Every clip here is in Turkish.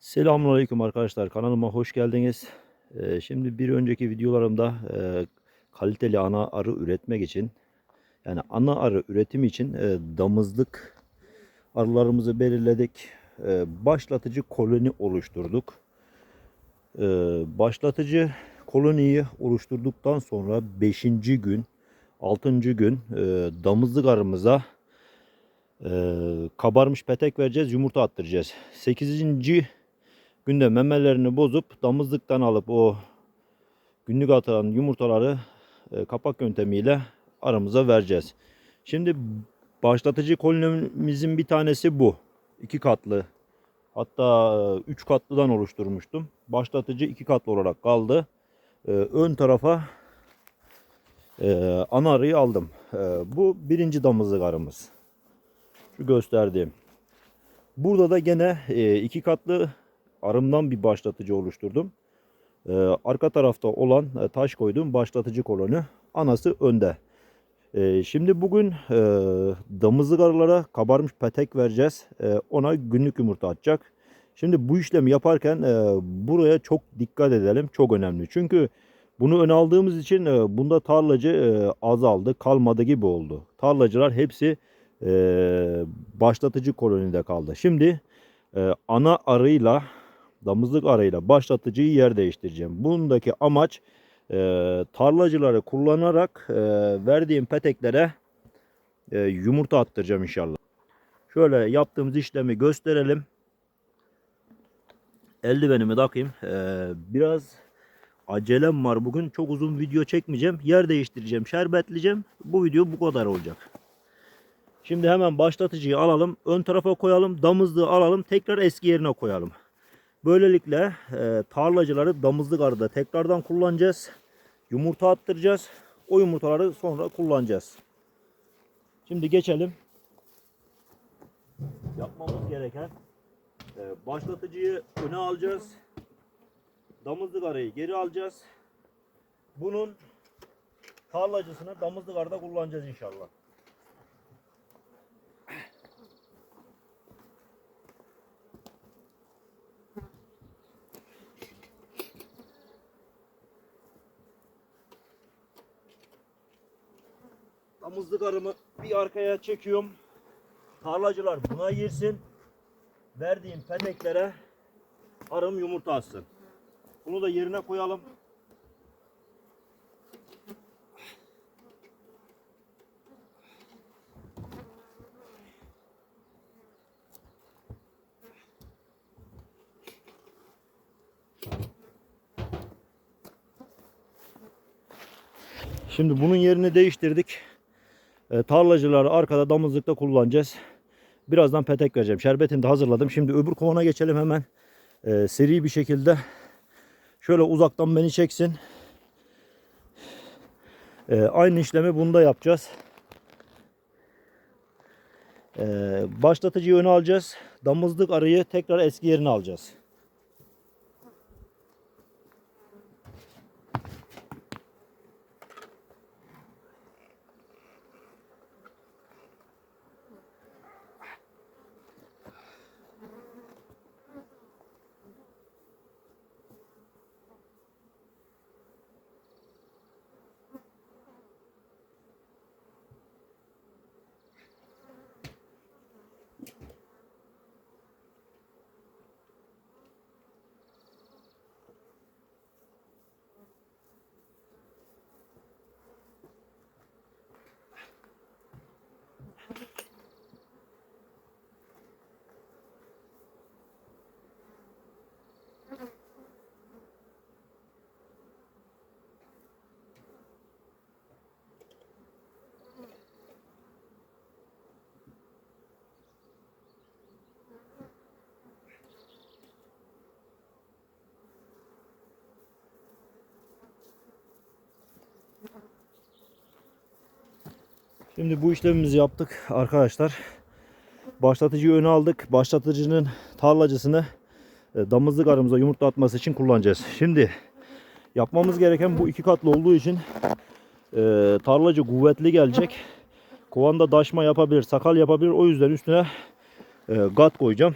Selamünaleyküm arkadaşlar kanalıma hoş geldiniz. Ee, şimdi bir önceki videolarımda e, kaliteli ana arı üretmek için yani ana arı üretimi için e, damızlık arılarımızı belirledik. E, başlatıcı koloni oluşturduk. E, başlatıcı koloniyi oluşturduktan sonra 5. gün 6. gün e, damızlık arımıza e, kabarmış petek vereceğiz, yumurta attıracağız. 8 günde memelerini bozup damızlıktan alıp o günlük atılan yumurtaları e, kapak yöntemiyle aramıza vereceğiz. Şimdi başlatıcı kolonimizin bir tanesi bu. iki katlı. Hatta e, üç katlıdan oluşturmuştum. Başlatıcı iki katlı olarak kaldı. E, ön tarafa ana arıyı aldım. Bu birinci damızlık arımız. Şu gösterdiğim. Burada da gene iki katlı arımdan bir başlatıcı oluşturdum. Ee, arka tarafta olan e, taş koyduğum başlatıcı koloni anası önde. Ee, şimdi bugün e, damızlık kabarmış petek vereceğiz. E, ona günlük yumurta atacak. Şimdi bu işlemi yaparken e, buraya çok dikkat edelim. Çok önemli. Çünkü bunu ön aldığımız için e, bunda tarlacı e, azaldı, kalmadı gibi oldu. Tarlacılar hepsi e, başlatıcı kolonide kaldı. Şimdi e, ana arıyla damızlık arayla başlatıcıyı yer değiştireceğim. Bundaki amaç e, tarlacıları kullanarak e, verdiğim peteklere e, yumurta attıracağım inşallah. Şöyle yaptığımız işlemi gösterelim. Eldivenimi takayım. E, biraz acelem var bugün. Çok uzun video çekmeyeceğim. Yer değiştireceğim, şerbetleyeceğim. Bu video bu kadar olacak. Şimdi hemen başlatıcıyı alalım. Ön tarafa koyalım. Damızlığı alalım. Tekrar eski yerine koyalım. Böylelikle e, tarlacıları damızlık arıda tekrardan kullanacağız. Yumurta attıracağız. O yumurtaları sonra kullanacağız. Şimdi geçelim. Yapmamız gereken e, başlatıcıyı öne alacağız. Damızlık arıyı geri alacağız. Bunun tarlacısını damızlık arıda kullanacağız inşallah. Damızlık arımı bir arkaya çekiyorum. Tarlacılar buna girsin. Verdiğim peteklere arım yumurta atsın. Bunu da yerine koyalım. Şimdi bunun yerini değiştirdik. E, tarlacıları arkada damızlıkta kullanacağız. Birazdan petek vereceğim. Şerbetini de hazırladım. Şimdi öbür kovana geçelim hemen. E, seri bir şekilde. Şöyle uzaktan beni çeksin. E, aynı işlemi bunda yapacağız. E, başlatıcıyı öne alacağız. Damızlık arıyı tekrar eski yerine alacağız. Şimdi bu işlemimizi yaptık arkadaşlar. Başlatıcıyı öne aldık. Başlatıcının tarlacısını e, damızlık arımıza yumurta atması için kullanacağız. Şimdi yapmamız gereken bu iki katlı olduğu için e, tarlacı kuvvetli gelecek. Kovanda daşma yapabilir, sakal yapabilir. O yüzden üstüne e, gat koyacağım.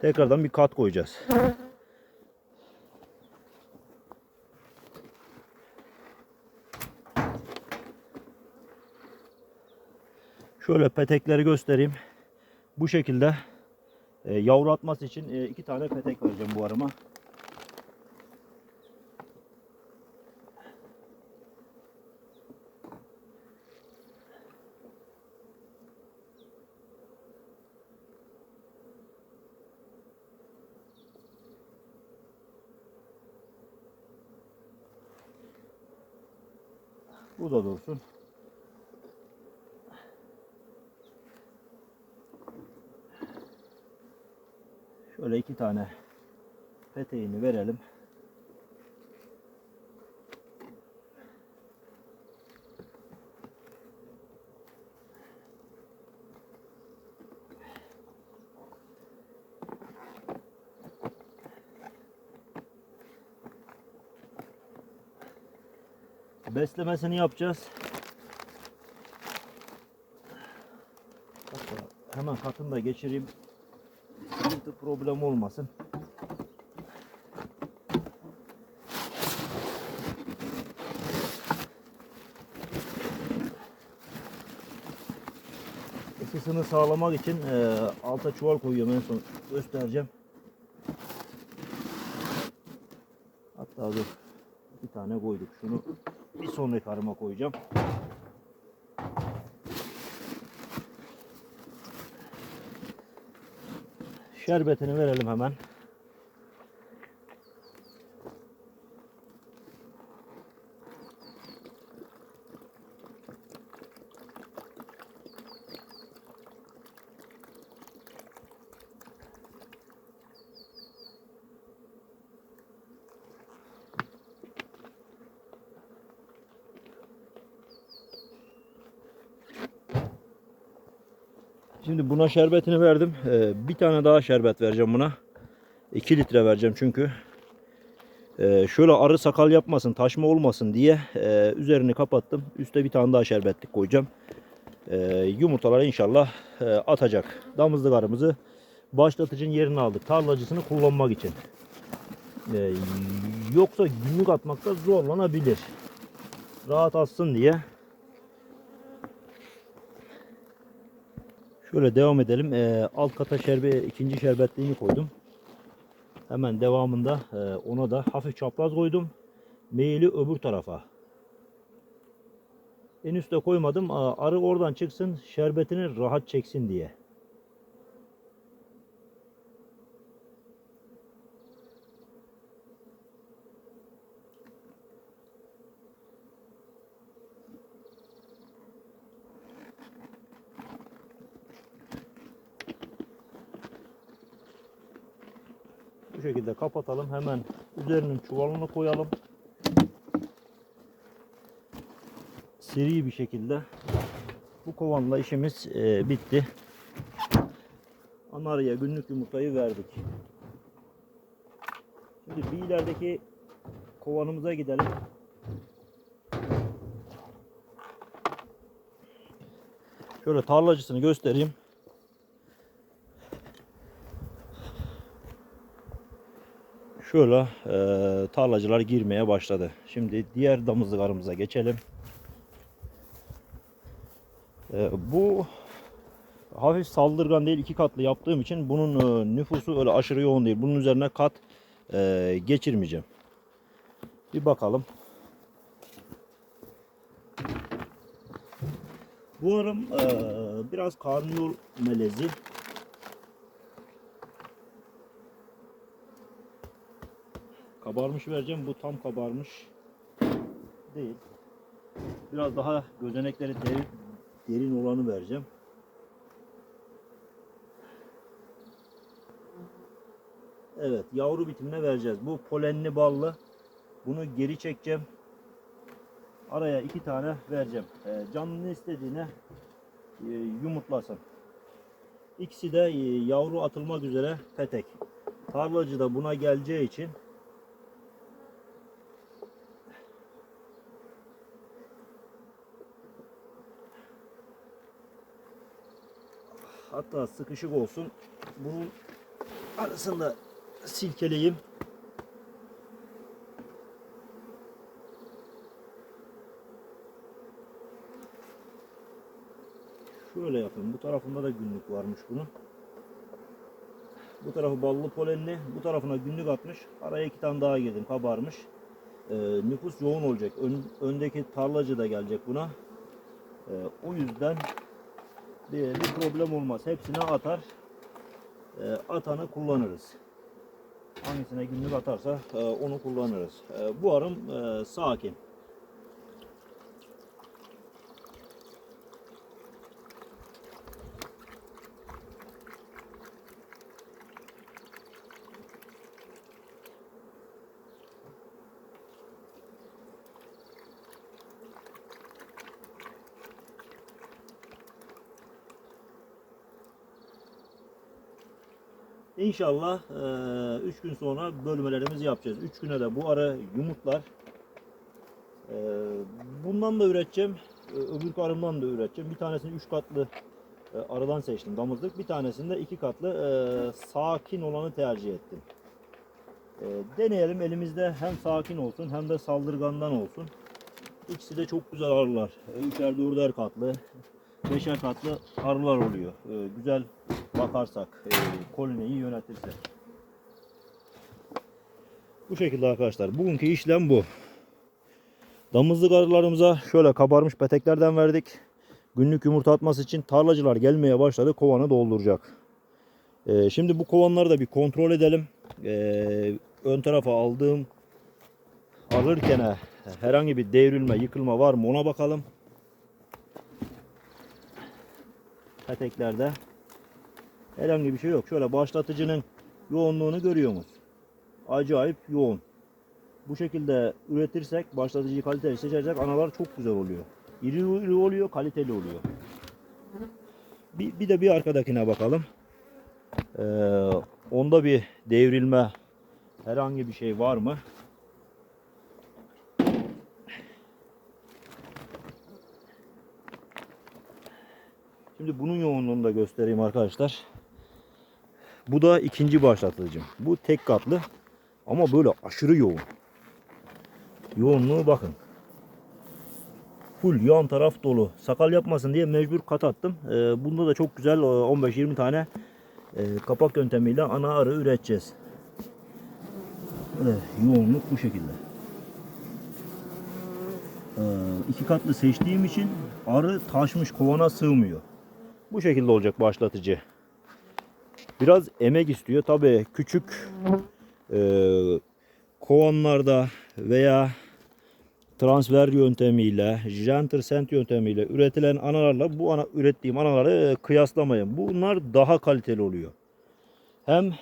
tekrardan bir kat koyacağız. Şöyle petekleri göstereyim. Bu şekilde e, yavru atması için e, iki tane petek vereceğim bu arıma. Bu da dursun. Şöyle iki tane peteğini verelim. Beslemesini yapacağız. Hatta Hemen katını da geçireyim. Sıkıntı problem olmasın. Isısını sağlamak için e, alta çuval koyuyorum en son göstereceğim. Hatta dur bir tane koyduk. Şunu bir sonraki arıma koyacağım. Şerbetini verelim hemen. Şimdi buna şerbetini verdim. Ee, bir tane daha şerbet vereceğim buna. 2 litre vereceğim çünkü. Ee, şöyle arı sakal yapmasın, taşma olmasın diye e, üzerini kapattım. Üste bir tane daha şerbetlik koyacağım. Ee, yumurtaları inşallah e, atacak. Damızlık arımızı başlatıcının yerini aldık. Tarlacısını kullanmak için. Ee, yoksa günlük atmakta zorlanabilir. Rahat atsın diye. Şöyle devam edelim. Ee, alt kata şerbe, ikinci şerbetliğini koydum. Hemen devamında e, ona da hafif çapraz koydum. Meyili öbür tarafa. En üstte koymadım. Arı oradan çıksın, şerbetini rahat çeksin diye. Bu şekilde kapatalım. Hemen üzerinin çuvalını koyalım. Seri bir şekilde bu kovanla işimiz e, bitti. Anarya günlük yumurtayı verdik. Şimdi bir ilerideki kovanımıza gidelim. Şöyle tarlacısını göstereyim. Şöyle e, tarlacılar girmeye başladı. Şimdi diğer damızlıklarımıza geçelim. E, bu hafif saldırgan değil iki katlı yaptığım için bunun e, nüfusu öyle aşırı yoğun değil. Bunun üzerine kat e, geçirmeyeceğim. Bir bakalım. Bu arım e, biraz karnıyol melezi. Kabarmış vereceğim. Bu tam kabarmış değil. Biraz daha gözenekleri derin, derin olanı vereceğim. Evet, yavru bitimine vereceğiz. Bu polenli ballı. Bunu geri çekeceğim. Araya iki tane vereceğim. Ee, canlı istediğine e, yumurtlasın. İkisi de e, yavru atılmak üzere petek. Tarlacı da buna geleceği için hatta sıkışık olsun. Bunun arasını da silkeleyeyim. Şöyle yapayım. Bu tarafında da günlük varmış bunun. Bu tarafı ballı polenli. Bu tarafına günlük atmış. Araya iki tane daha girdim. Kabarmış. Ee, nüfus yoğun olacak. Ön- öndeki tarlacı da gelecek buna. Ee, o yüzden bir problem olmaz. Hepsine atar. Ee, atanı kullanırız. Hangisine günlük atarsa e, onu kullanırız. E, bu arım e, sakin. İnşallah 3 gün sonra bölmelerimizi yapacağız. 3 güne de bu ara yumurtlar. E, bundan da üreteceğim. E, öbür arımdan da üreteceğim. Bir tanesini 3 katlı e, arıdan seçtim damızlık. Bir tanesini de 2 katlı e, sakin olanı tercih ettim. E, deneyelim elimizde hem sakin olsun hem de saldırgandan olsun. İkisi de çok güzel arılar. E, Üçer dörder katlı, beşer katlı arılar oluyor. E, güzel bakarsak, e, koloniyi yönetirsek. Bu şekilde arkadaşlar. Bugünkü işlem bu. Damızlık arılarımıza şöyle kabarmış peteklerden verdik. Günlük yumurta atması için tarlacılar gelmeye başladı. Kovanı dolduracak. E, şimdi bu kovanları da bir kontrol edelim. E, ön tarafa aldığım alırken herhangi bir devrilme, yıkılma var mı ona bakalım. Peteklerde herhangi bir şey yok. Şöyle başlatıcının yoğunluğunu görüyor musunuz? Acayip yoğun. Bu şekilde üretirsek, başlatıcıyı kaliteli seçersek analar çok güzel oluyor. İri iri oluyor, kaliteli oluyor. Bir, bir de bir arkadakine bakalım. Ee, onda bir devrilme, herhangi bir şey var mı? Şimdi bunun yoğunluğunu da göstereyim arkadaşlar. Bu da ikinci başlatıcım. Bu tek katlı ama böyle aşırı yoğun. Yoğunluğu bakın. Full yan taraf dolu. Sakal yapmasın diye mecbur kat attım. Ee, bunda da çok güzel e, 15-20 tane e, kapak yöntemiyle ana arı üreteceğiz. Evet, yoğunluk bu şekilde. Ee, iki katlı seçtiğim için arı taşmış kovana sığmıyor. Bu şekilde olacak başlatıcı. Biraz emek istiyor. Tabii küçük e, kovanlarda veya transfer yöntemiyle, jenter sent yöntemiyle üretilen analarla bu ana ürettiğim anaları kıyaslamayın. Bunlar daha kaliteli oluyor. Hem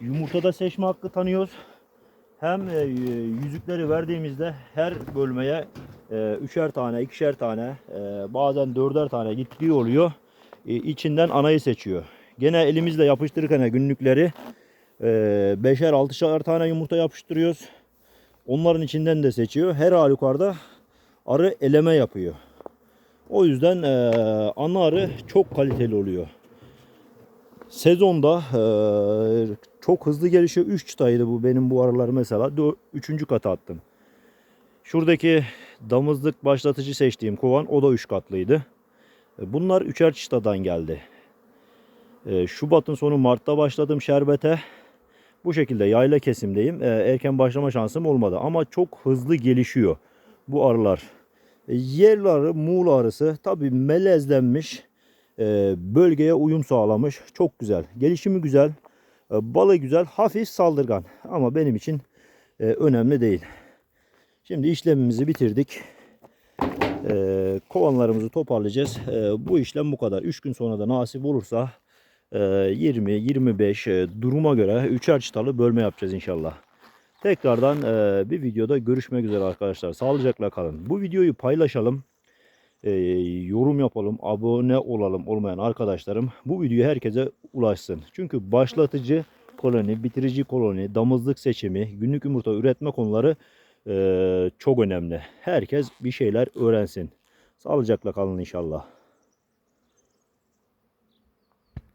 yumurtada seçme hakkı tanıyoruz. Hem e, yüzükleri verdiğimizde her bölmeye e, üçer tane, ikişer tane, e, bazen dörder tane gittiği oluyor. E, içinden anayı seçiyor. Gene elimizle yapıştırırken günlükleri e, beşer, altışar tane yumurta yapıştırıyoruz. Onların içinden de seçiyor. Her halükarda arı eleme yapıyor. O yüzden e, ana arı çok kaliteli oluyor. Sezonda e, çok hızlı gelişiyor. 3 çıtaydı bu benim bu arılar mesela. 3. kata attım. Şuradaki damızlık başlatıcı seçtiğim kovan o da 3 katlıydı. E, Bunlar üçer çıtadan geldi. E, Şubat'ın sonu Mart'ta başladım şerbete. Bu şekilde yayla kesimdeyim. E, Erken başlama şansım olmadı ama çok hızlı gelişiyor bu arılar. E, Yerli arı, Muğla arısı tabi melezlenmiş. E, Bölgeye uyum sağlamış. Çok güzel. Gelişimi güzel. e, Balı güzel. Hafif saldırgan. Ama benim için e, önemli değil. Şimdi işlemimizi bitirdik. Kovanlarımızı toparlayacağız. Bu işlem bu kadar. 3 gün sonra da nasip olursa e, 20-25 e, duruma göre üçer çıtalı bölme yapacağız inşallah. Tekrardan bir videoda görüşmek üzere arkadaşlar. Sağlıcakla kalın. Bu videoyu paylaşalım. E, yorum yapalım. Abone olalım olmayan arkadaşlarım. Bu video herkese ulaşsın. Çünkü başlatıcı koloni, bitirici koloni, damızlık seçimi, günlük yumurta üretme konuları e, çok önemli. Herkes bir şeyler öğrensin. Sağlıcakla kalın inşallah.